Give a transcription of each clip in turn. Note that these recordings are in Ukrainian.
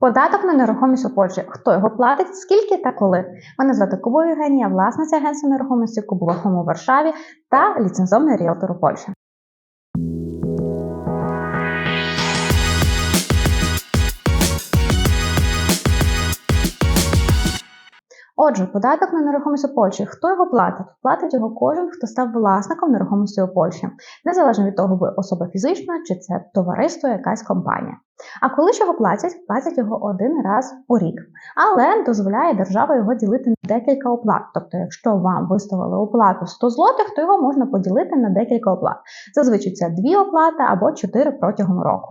Податок на нерухомість у Польщі. Хто його платить, скільки та коли? Мене звати Кубова Євгенія, власниця агентства нерухомості Кубова Хом у Варшаві та ліцензовний ріелтор у Польщі. Отже, податок на нерухомість у Польщі. Хто його платить? Платить його кожен, хто став власником нерухомості у Польщі, незалежно від того, ви особа фізична чи це товариство, якась компанія. А коли ж його платять, платять його один раз у рік. Але дозволяє держава його ділити декілька оплат. Тобто, якщо вам виставили оплату 100 злотих, то його можна поділити на декілька оплат. Зазвичай це дві оплати або чотири протягом року.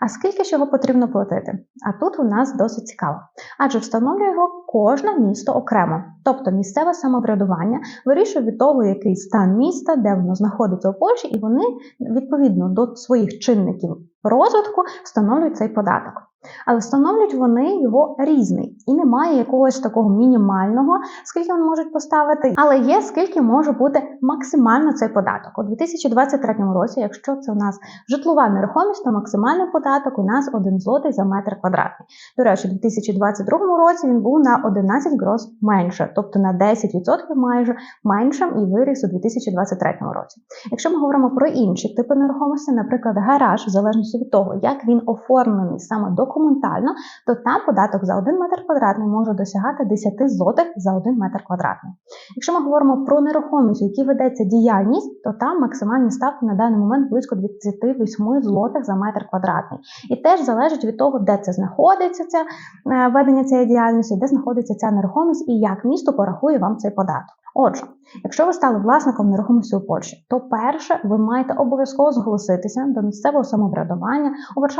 А скільки ж його потрібно платити? А тут у нас досить цікаво. Адже встановлює його кожне місто окремо. Тобто місцеве самоврядування вирішує від того, який стан міста, де воно знаходиться у Польщі, і вони відповідно до своїх чинників розвитку встановлюють цей податок. Але встановлюють вони його різний і немає якогось такого мінімального, скільки вони можуть поставити, але є скільки може бути максимально цей податок. У 2023 році, якщо це у нас житлова нерухомість, то максимальний податок у нас 1 злотий за метр квадратний. До речі, у 2022 році він був на 11 гроз менше, тобто на 10% майже меншим і виріс у 2023 році. Якщо ми говоримо про інші типи нерухомості, наприклад, гараж, в залежності від того, як він оформлений саме документально, то там податок за 1 метр квадратний може досягати 10 злотих за 1 метр квадратний. Якщо ми говоримо про нерухомість, у якій ведеться діяльність, то там максимальні ставки на даний момент близько 28 злотих за метр квадратний. І теж залежить від того, де це знаходиться ця е, ведення цієї діяльності, де знаходиться ця нерухомість і як місто порахує вам цей податок. Отже, якщо ви стали власником нерухомості у Польщі, то перше ви маєте обов'язково зголоситися до місцевого самоврядування.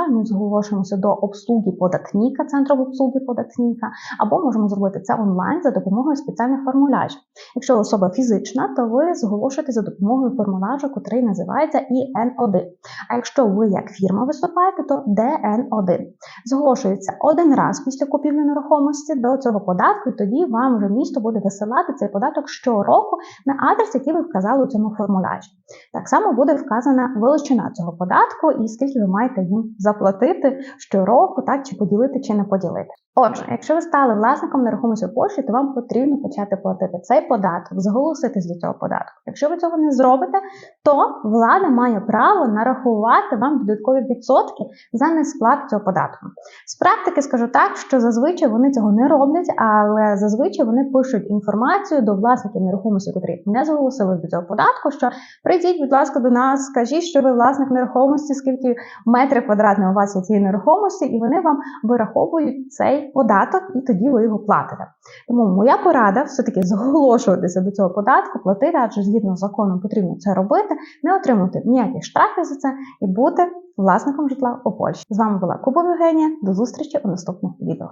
Ми зголошуємося до обслуги податніка, центру обслуги податніка, або можемо зробити це онлайн за допомогою спеціальних формулярів. Якщо особа фізична, то ви зголошуєте за допомогою формуляру, який називається ІН1. А якщо ви як фірма виступаєте, то ДН1. Зголошується один раз після купівлі нерухомості до цього податку, і тоді вам вже місто буде висилати цей податок щороку на адрес, який ви вказали у цьому формулярі. Так само буде вказана величина цього податку і скільки ви маєте їм заплатити щороку, так чи поділити, чи не поділити. Отже, якщо ви стали власником нерухомості у Польщі, то вам потрібно почати платити цей податок, зголоситись до цього податку. Якщо ви цього не зробите, то влада має право нарахувати вам додаткові відсотки за несплату цього податку. З практики скажу так, що зазвичай вони цього не роблять, але зазвичай вони пишуть інформацію до власників нерухомості, котрі не зголосились до цього податку. Що прийдіть, будь ласка, до нас, скажіть, що ви власник нерухомості, скільки метрів квадратних у вас є цієї нерухомості, і вони вам вираховують цей податок, і тоді ви його платите. Тому моя порада все-таки зголошуватися до цього податку, платити, адже згідно з законом потрібно це робити, не отримати ніяких штрафів за це і бути власником житла у Польщі. З вами була Куба Євгенія. До зустрічі у наступних відео.